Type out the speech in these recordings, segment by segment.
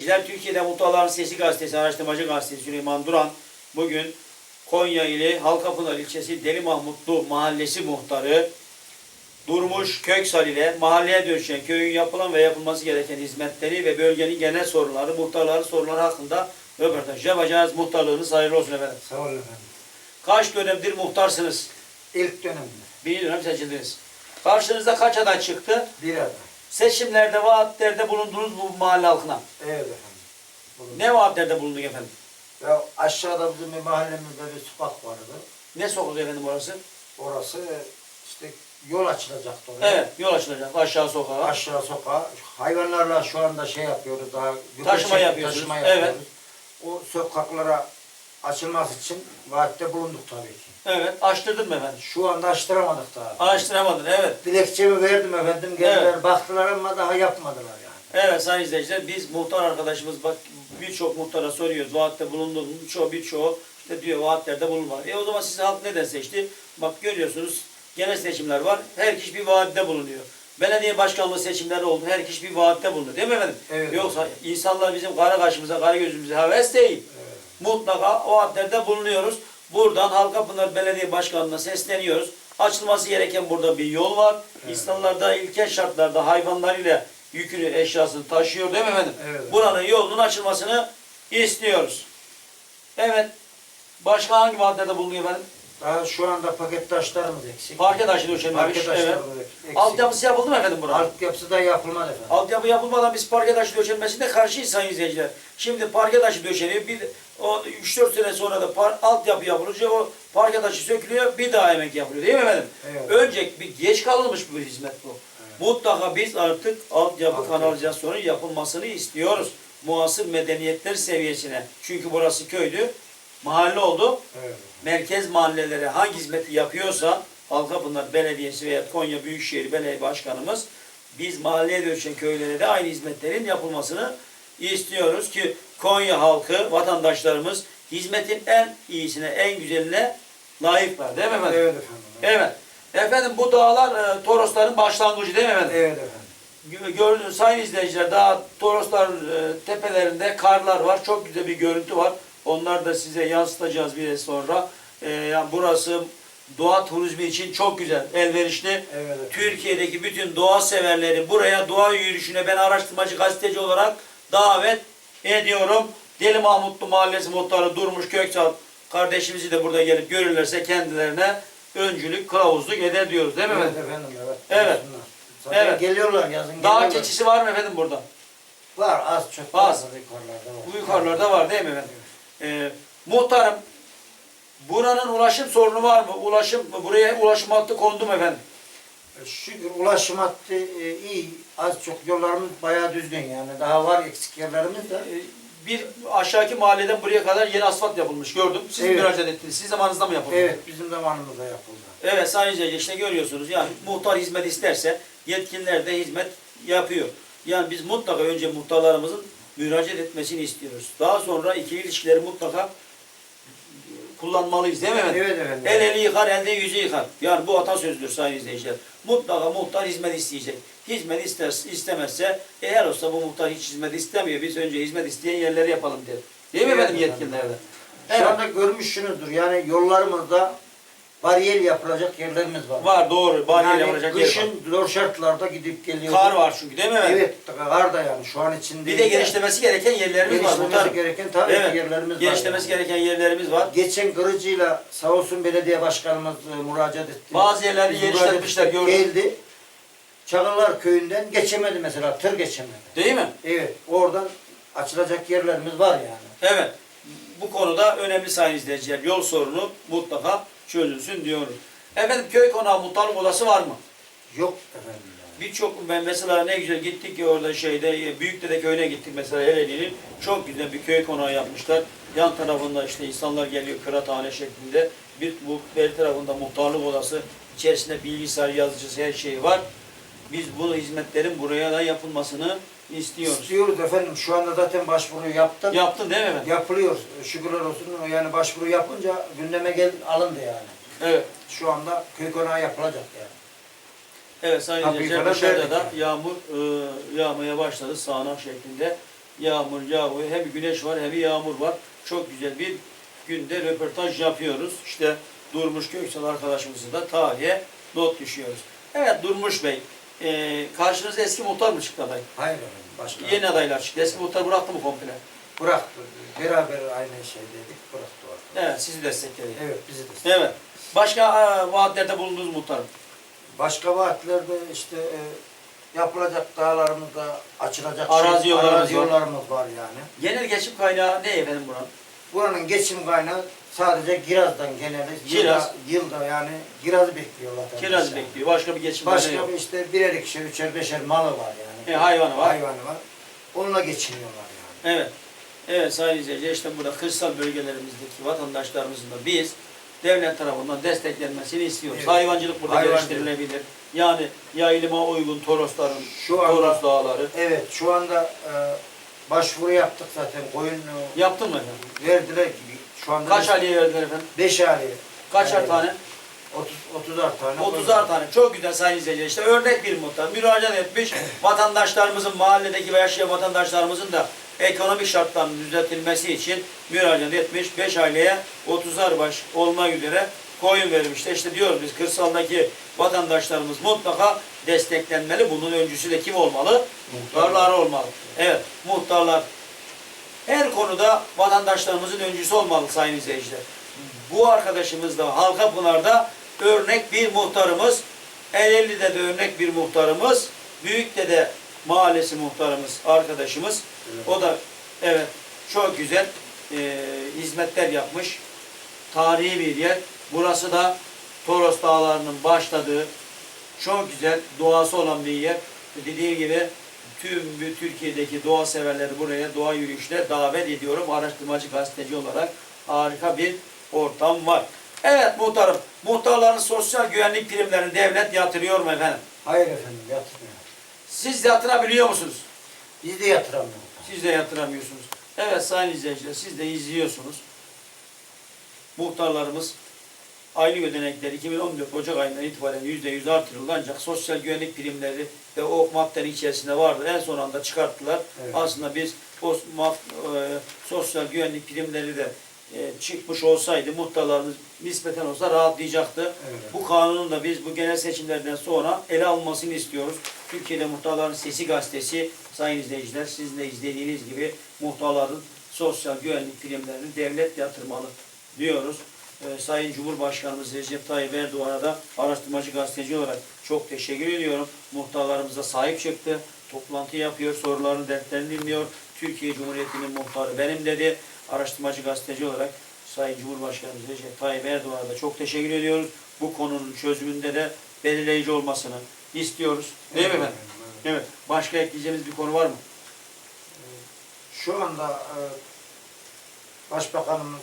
Bizler Türkiye'de Muhtarların Sesi Gazetesi, Araştırmacı Gazetesi Süleyman Duran bugün Konya ili Halkapınar ilçesi Deli Mahmutlu Mahallesi muhtarı Durmuş Köksal ile mahalleye dönüşen köyün yapılan ve yapılması gereken hizmetleri ve bölgenin genel sorunları, muhtarların sorunları hakkında röportaj yapacağız. Muhtarlığınız hayırlı olsun efendim. Sağ olun efendim. Kaç dönemdir muhtarsınız? İlk dönemde Bir dönem seçildiniz. Karşınızda kaç aday çıktı? bir aday. Seçimlerde, vaatlerde bulundunuz bu mahalle halkına. Evet efendim. Bulun. Ne vaatlerde bulunduk efendim? Ya aşağıda bizim bir mahallemizde bir sokak vardı. Ne sokuyor efendim orası? Orası işte yol açılacaktı oraya. Evet, yol açılacak aşağı sokağa. Aşağı sokağa. Hayvanlarla şu anda şey yapıyoruz daha. Taşıma çekip yapıyorsunuz, Taşıma evet. yapıyoruz. O sokaklara açılması için vaatte bulunduk tabii ki. Evet, açtırdın mı efendim? Şu anda açtıramadık daha. Açtıramadın, evet. Dilekçemi verdim efendim. Geldiler Evet. baktılar ama daha yapmadılar yani. Evet sayın izleyiciler, biz muhtar arkadaşımız bak birçok muhtara soruyoruz. Vaatte bulundun mu? Çoğu birçoğu işte diyor vaatlerde bulunma. E o zaman sizi halk neden seçti? Bak görüyorsunuz genel seçimler var. Her kişi bir vaatte bulunuyor. Belediye başkanlığı seçimleri oldu. Her kişi bir vaatte bulundu. Değil mi efendim? Evet. Yoksa insanlar bizim kara kaşımıza, kara gözümüze heves değil. Evet. mutlaka o vaatlerde bulunuyoruz. Buradan Halkapınar Belediye Başkanı'na sesleniyoruz. Açılması gereken burada bir yol var. İnsanlar da ilkel şartlarda hayvanlarıyla yükünü, eşyasını taşıyor değil mi efendim? Evet. Buranın yolunun açılmasını istiyoruz. Evet. Başka hangi vaatlerde bulunuyor efendim? Daha şu anda paket taşlarımız eksik. Parke taşı döşenmemiş. Parke Evet. taşlarımız eksik. Altyapısı yapıldı mı efendim buranın? Altyapısı da yapılmadı efendim. Altyapı yapılmadan biz parke taşı döşenmesine karşıyız sayın izleyiciler. Şimdi parke taşı döşeniyor. Bir, o 3-4 sene sonra da par, altyapı yapılınca o parke taşı sökülüyor. Bir daha emek yapılıyor değil mi efendim? Evet. Önce bir geç kalınmış bir hizmet bu. Mutlaka biz artık altyapı Altyapı. kanalizasyonu yapılmasını istiyoruz. Muasır medeniyetler seviyesine. Çünkü burası köydü. Mahalle oldu. Evet. Merkez mahallelere hangi hizmeti yapıyorsa Halkapınar Belediyesi veya Konya Büyükşehir Belediye Başkanımız biz mahalleye dönüşen köylere de aynı hizmetlerin yapılmasını istiyoruz ki Konya halkı, vatandaşlarımız hizmetin en iyisine, en güzeline layıklar. Değil mi efendim? Evet efendim. Evet. Efendim bu dağlar e, Torosların başlangıcı değil mi efendim? Evet efendim. Gö- Gördüğünüz sayın izleyiciler daha Toroslar e, tepelerinde karlar var. Çok güzel bir görüntü var. Onlar da size yansıtacağız biraz sonra. E, yani burası doğa turizmi için çok güzel, elverişli. Evet. Türkiye'deki bütün doğa severleri buraya doğa yürüyüşüne ben araştırmacı gazeteci olarak davet ediyorum. Deli Mahmutlu Mahallesi muhtarı Durmuş Köksal kardeşimizi de burada gelip görürlerse kendilerine öncülük, kılavuzluk eder diyoruz değil mi Evet efendim? efendim. Evet. Evet. Zaten Evet. geliyorlar yazın Dağ geliyorlar. keçisi var mı efendim burada? Var az çok. Az. Yukarılarda var. Bu yukarılarda var değil mi efendim? Ee, muhtarım, buranın ulaşım sorunu var mı? Ulaşım, buraya ulaşım hattı kondu mu efendim? Şükür ulaşım hattı e, iyi. Az çok yollarımız bayağı düzgün yani. Daha var eksik yerlerimiz de. Ee, bir aşağıki mahalleden buraya kadar yeni asfalt yapılmış gördüm. Siz Evet. müracaat ettiniz. Siz zamanınızda mı yapıldı? Evet bizim zamanımızda yapıldı. Evet sayın izleyici işte görüyorsunuz yani muhtar hizmet isterse yetkililer de hizmet yapıyor. Yani biz mutlaka önce muhtarlarımızın müracaat etmesini istiyoruz. Daha sonra ikili ilişkileri mutlaka kullanmalıyız değil mi efendim? Evet efendim. El eli yıkar, elde yüzü yıkar. Yani bu atasözüdür sayın izleyiciler. Mutlaka muhtar hizmet isteyecek. Hizmet ister, istemezse eğer olsa bu muhtar hiç hizmet istemiyor. Biz önce hizmet isteyen yerleri yapalım der. Değil mi Evet efendim yetkililerde? Şu Evet. anda görmüşsünüzdür yani yollarımızda bariyer yapılacak yerlerimiz var. Var doğru. Bariyer yani yapılacak yer var. kışın zor şartlarda gidip geliyoruz. Kar var çünkü değil mi? Evet kar da yani şu an içinde. Bir de genişlemesi gereken yerlerimiz var. Genişlemesi muhtarım. gereken tabii Evet. ki yerlerimiz var. Genişlemesi gereken yerlerimiz var. Geçen Kırıcı'yla sağ olsun belediye başkanımız e, müracaat etti. Bazı yerleri Biz genişletmişler, müracaat gördüm. Geldi. Çağlar köyünden geçemedi mesela tır geçemedi. Değil mi? Evet oradan açılacak yerlerimiz var yani. Evet. Bu konuda önemli sayın izleyiciler. Yol sorunu mutlaka çözülsün diyoruz. Efendim köy konağı muhtarlık odası var mı? Yok efendim. Birçok ben mesela ne güzel gittik ki orada şeyde Büyükdere köyüne gittik mesela Ereğli'nin çok güzel bir köy konağı yapmışlar. Yan tarafında işte insanlar geliyor kıraathane şeklinde. Bir bu bel tarafında muhtarlık odası içerisinde bilgisayar yazıcısı her şey var. Biz bu hizmetlerin buraya da yapılmasını istiyoruz. İstiyoruz efendim şu anda zaten başvuru yaptım. Yaptın değil mi efendim? Yapılıyor. Şükürler olsun. Yani başvuru yapınca gündeme gel alındı yani. Evet. Şu anda köy konağı yapılacak yani. Evet sayın yukarıda dışarıda da yağmur e, yağmaya başladı sağanak şeklinde. Yağmur yağıyor. Hem güneş var hem yağmur var. Çok güzel bir günde röportaj yapıyoruz. İşte Durmuş Köksal arkadaşımızı da tarihe not düşüyoruz. Evet Durmuş Bey, e, karşınıza eski muhtar mı çıktı aday? Hayır efendim. Başka. Yeni adaylar çıktı. Eski muhtar bıraktı mı komple? Bıraktı. Beraber aynı şeydeydik. Bıraktı o. Evet, sizi destekledi. Evet bizi de. Evet. Başka e, vaatlerde bulundunuz muhtarım. Başka vaatlerde işte e, yapılacak dağlarımızda açılacak Arazi şey- yollarımız arazi var. yollarımız var yani. Genel geçim kaynağı ne efendim buranın? Buranın geçim kaynağı sadece kirazdan geneli. Kiraz. Yılda, yılda yani kirazı bekliyorlar. tabii Kiraz yani. bekliyor. Başka bir geçim kaynağı Başka yok. bir işte birer ikişer, üçer, beşer malı var yani. E, hayvanı var. Hayvanı var. Onunla geçiniyorlar yani. Evet. Evet sayın izleyiciler işte burada kırsal bölgelerimizdeki vatandaşlarımızın da biz devlet tarafından desteklenmesini istiyoruz. Evet. Hayvancılık burada Hayvancılık. geliştirilebilir. Yani yayılıma uygun Torosların, Şu anda- Toros dağları. Evet şu anda e, başvuru yaptık zaten. Koyun Yaptın mı efendim? verdiler gibi. Şu anda Kaç aileye verdiler efendim? 5 aile. Kaçar Evet. tane? 30 30'ar tane. 30'ar tane. Çok güzel sayın izleyiciler. İşte örnek bir muhtar. Müracaat etmiş. Vatandaşlarımızın, mahalledeki ve yaşayan vatandaşlarımızın da ekonomik şartlarının düzeltilmesi için müracaat etmiş. 5 aileye 30'ar baş olmak üzere koyun vermişler. İşte diyoruz biz kırsaldaki vatandaşlarımız mutlaka desteklenmeli. Bunun öncüsü de kim olmalı? Muhtarlar olmalı. Evet, muhtarlar her konuda vatandaşlarımızın öncüsü olmalı sayın izleyiciler. Bu arkadaşımız da Halkapınar'da örnek bir muhtarımız. Ereğli'de de örnek bir muhtarımız. Büyükdede mahallesi muhtarımız, arkadaşımız. O da evet çok güzel e, hizmetler yapmış. Tarihi bir yer. Burası da Toros Dağları'nın başladığı çok güzel doğası olan bir yer. Dediğim gibi tüm Türkiye'deki doğa severleri buraya doğa yürüyüşüne davet ediyorum. Araştırmacı gazeteci olarak harika bir ortam var. Evet muhtarım, muhtarların sosyal güvenlik primlerini devlet yatırıyor mu efendim? Hayır efendim yatırmıyor. Siz yatırabiliyor musunuz? Biz de yatıramıyoruz. Siz de yatıramıyorsunuz. Evet sayın izleyiciler siz de izliyorsunuz. Muhtarlarımız aylık ödenekleri 2014 Ocak ayından itibaren %100 artırıldı ancak sosyal güvenlik primleri de o maddenin içerisinde vardı. En son anda çıkarttılar. Evet. Aslında biz o maf- e, sosyal güvenlik primleri de e, çıkmış olsaydı muhtarlarımız nispeten olsa rahatlayacaktı. Evet. Bu kanunun da biz bu genel seçimlerden sonra ele alınmasını istiyoruz. Türkiye'de Muhtarların Sesi gazetesi sayın izleyiciler sizin de izlediğiniz gibi muhtarların sosyal güvenlik primlerini devlet yatırmalı diyoruz. Ee, Sayın Cumhurbaşkanımız Recep Tayyip Erdoğan'a da araştırmacı gazeteci olarak çok teşekkür ediyorum. Muhtarlarımıza sahip çıktı. Toplantı yapıyor, sorularını, dertlerini dinliyor. Türkiye Cumhuriyeti'nin muhtarı benim dedi. Araştırmacı gazeteci olarak Sayın Cumhurbaşkanımız Recep Tayyip Erdoğan'a da çok teşekkür ediyoruz. Bu konunun çözümünde de belirleyici olmasını istiyoruz. Değil mi efendim? Evet. Başka ekleyeceğimiz bir konu var mı? Şu anda e, Başbakanımız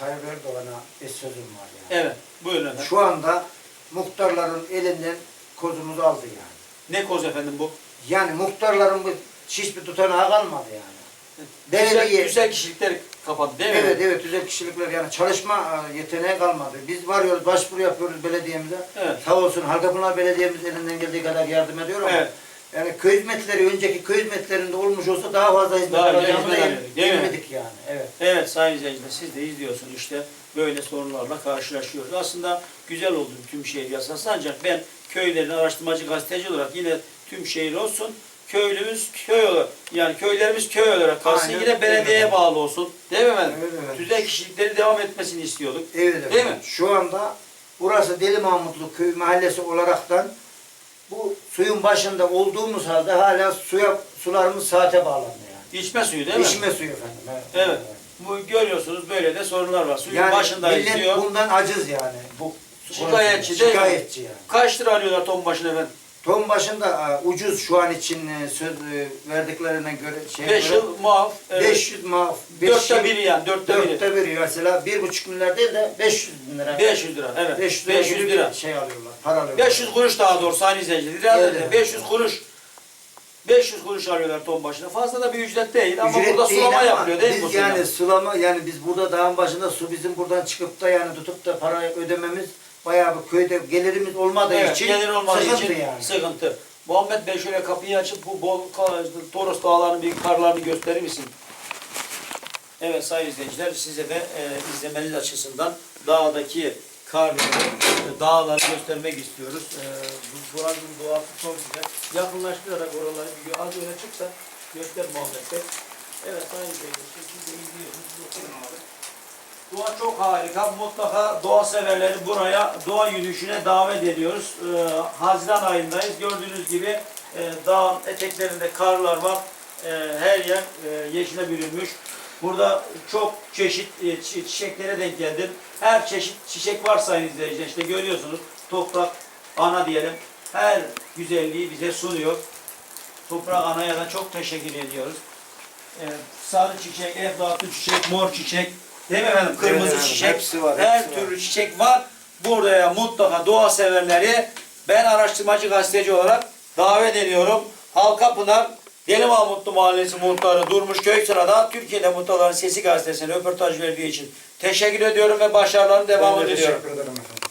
Tayyip Erdoğan'a bir sözüm var yani. Evet. Buyurun efendim. Şu anda muhtarların elinden kozumuzu aldı yani. Ne koz efendim bu? Yani muhtarların bu hiçbir tutanağı kalmadı yani. Güzel, Belediye- güzel kişilikler kapattı değil mi? Evet evet güzel kişilikler yani çalışma e, yeteneği kalmadı. Biz varıyoruz başvuru yapıyoruz belediyemize. Evet. Sağ olsun Halkapınar Belediyemiz elinden geldiği kadar yardım ediyor ama Evet. Yani köy hizmetleri önceki köy hizmetlerinde olmuş olsa daha fazla hizmet Daha alacağımızı alıyorduk, değil mi? emmedik yani. Evet. Evet sayın izleyiciler siz de izliyorsunuz işte böyle sorunlarla karşılaşıyoruz. Aslında güzel oldu tüm şehir yasası ancak ben köylerin araştırmacı gazeteci olarak yine tüm şehir olsun köylümüz köy olarak yani köylerimiz köy olarak kalsın Aynen, yine belediyeye evet. bağlı olsun. Değil mi efendim? Evet, evet. Güzel kişilikleri devam etmesini istiyorduk. Evet. Değil mi? Şu anda burası Deli Mahmutlu köy mahallesi olaraktan bu suyun başında olduğumuz halde hala suya sularımız saate bağlandı yani. İçme suyu değil mi? İçme suyu efendim. Evet. Evet. Bu görüyorsunuz böyle de sorunlar var. Suyun Yani başında millet izliyor. bundan aciz yani. Bu Şikayetçi değil? Şikayetçi yani. Kaç lira alıyorlar ton başına efendim? Ton başında e, ucuz şu an için e, söz e, verdiklerine göre şey 5 göre yıl muaf. Evet. 500 ma Dörtte biri yani. Dörtte biri. Dörtte biri mesela bir buçuk milyar değil de 500 bin lira. 500 lira. Evet. 500 500, lira, gibi lira. bir şey alıyorlar. Para alıyorlar. 500 kuruş daha doğrusu sayın izleyiciler. Lira Evet, dedi. evet. 500 kuruş. 500 kuruş alıyorlar ton başına. Fazla da bir ücret değil ama Ücret burada değil sulama ama yapılıyor değil mi biz yani sulama yani biz burada dağın başında su bizim buradan çıkıp da yani tutup da para ödememiz bayağı bir köyde gelirimiz olmadığı Evet, için gelir olmadığı sıkıntı için yani. sıkıntı. Muhammed Bey şöyle kapıyı açıp bu bol Toros dağlarının bir karlarını gösterir misin? Evet sayın izleyiciler size de e, izlemeniz açısından dağdaki karları, e, dağları göstermek istiyoruz. E, bu- buranın doğası çok güzel. Yakınlaştırarak oraları bir gö- az öne çıksa göster Muhammed Bey. Evet sayın izleyiciler siz de izliyorsunuz. Bakın abi. Doğa çok harika. Mutlaka doğa severleri buraya doğa yürüyüşüne davet ediyoruz. Ee, Haziran ayındayız. Gördüğünüz gibi e, dağın eteklerinde karlar var. E, her yer e, yeşile bürünmüş. Burada çok çeşit e, çi- çiçeklere denk geldim. Her çeşit çiçek var sayın izleyiciler. İşte görüyorsunuz toprak ana diyelim. Her güzelliği bize sunuyor. Toprak anaya da çok teşekkür ediyoruz. Ee, sarı çiçek, eflatun çiçek, mor çiçek, değil mi efendim? Kırmızı Evet, çiçek, hepsi var, her hepsi var. türlü çiçek var. Buraya mutlaka doğa severleri ben araştırmacı gazeteci olarak davet ediyorum. Halkapınar Deli Mahmutlu Mahallesi muhtarı Durmuş Köksıra'da Türkiye'de Muhtarların Sesi gazetesine röportaj verdiği için teşekkür ediyorum ve başarılarının devamını Ben de diliyorum. teşekkür ederim efendim.